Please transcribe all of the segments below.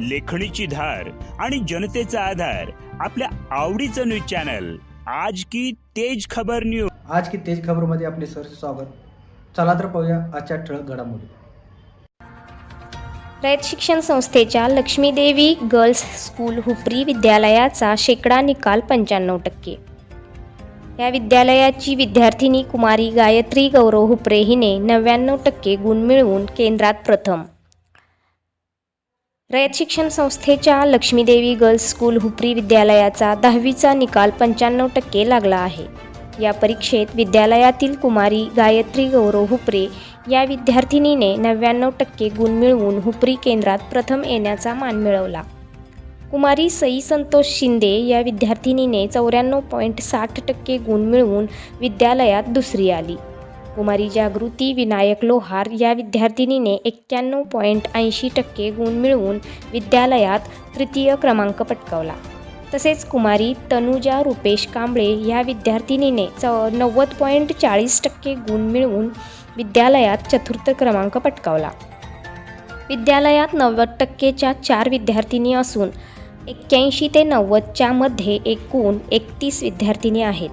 लेखणीची धार आणि जनतेचा आधार आपल्या आवडीचं न्यूज चॅनल. आज की तेज खबर न्यूज आज की तेज खबरमध्ये आपले सर स्वागत. चला तर पाहूया आजच्या ठळक घडामोडी. रयत शिक्षण संस्थेच्या लक्ष्मीदेवी गर्ल्स स्कूल हुपरी विद्यालयाचा शेकडा निकाल पंच्याण्णव टक्के. या विद्यालयाची विद्यार्थिनी कुमारी गायत्री गौरव हुपरे हिने नव्याण्णव टक्के गुण मिळवून केंद्रात प्रथम. रयत शिक्षण संस्थेच्या लक्ष्मीदेवी गर्ल्स स्कूल हुपरी विद्यालयाचा दहावीचा निकाल पंच्याण्णव टक्के लागला आहे. या परीक्षेत विद्यालयातील कुमारी गायत्री गौरव हुपरे या विद्यार्थिनीने नव्याण्णव टक्के गुण मिळवून हुपरी केंद्रात प्रथम येण्याचा मान मिळवला. कुमारी सई संतोष शिंदे या विद्यार्थिनीने चौऱ्याण्णव पॉईंट साठ टक्के गुण मिळवून विद्यालयात दुसरी आली. कुमारी जागृती विनायक लोहार या विद्यार्थिनीने एक्क्याण्णव पॉईंट ऐंशी टक्के गुण मिळवून विद्यालयात तृतीय क्रमांक पटकावला. तसेच कुमारी तनुजा रुपेश कांबळे या विद्यार्थिनीने चौ नव्वद पॉईंट चाळीस टक्के गुण मिळवून विद्यालयात चतुर्थ क्रमांक पटकावला. विद्यालयात नव्वद टक्केच्या चार विद्यार्थिनी असून एक्क्याऐंशी ते नव्वदच्या मध्ये एकूण एकतीस विद्यार्थिनी आहेत.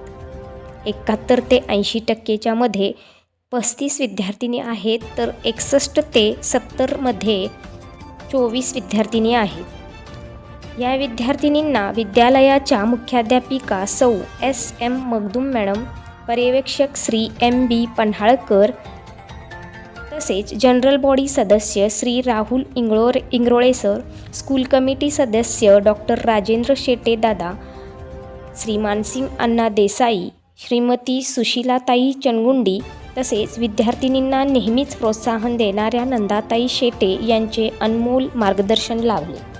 एकाहत्तर ते ऐंशी टक्केच्या मध्ये पस्तीस विद्यार्थिनी आहेत तर एकसष्ट ते सत्तरमध्ये चोवीस विद्यार्थिनी आहेत. या विद्यार्थिनींना विद्यालयाच्या मुख्याध्यापिका सौ एस एम मगदूम मॅडम पर्यवेक्षक श्री एम बी पन्हाळकर तसेच जनरल बॉडी सदस्य Shri Rahul Ingalor Ingrole sir school committee सदस्य डॉक्टर राजेंद्र शेटे दादा श्री मानसिंग अण्णा देसाई श्रीमती सुशीलाताई चनगुंडी तसेच विद्यार्थिनींना नेहमीच प्रोत्साहन देणाऱ्या नंदाताई शेटे यांचे अनमोल मार्गदर्शन लाभले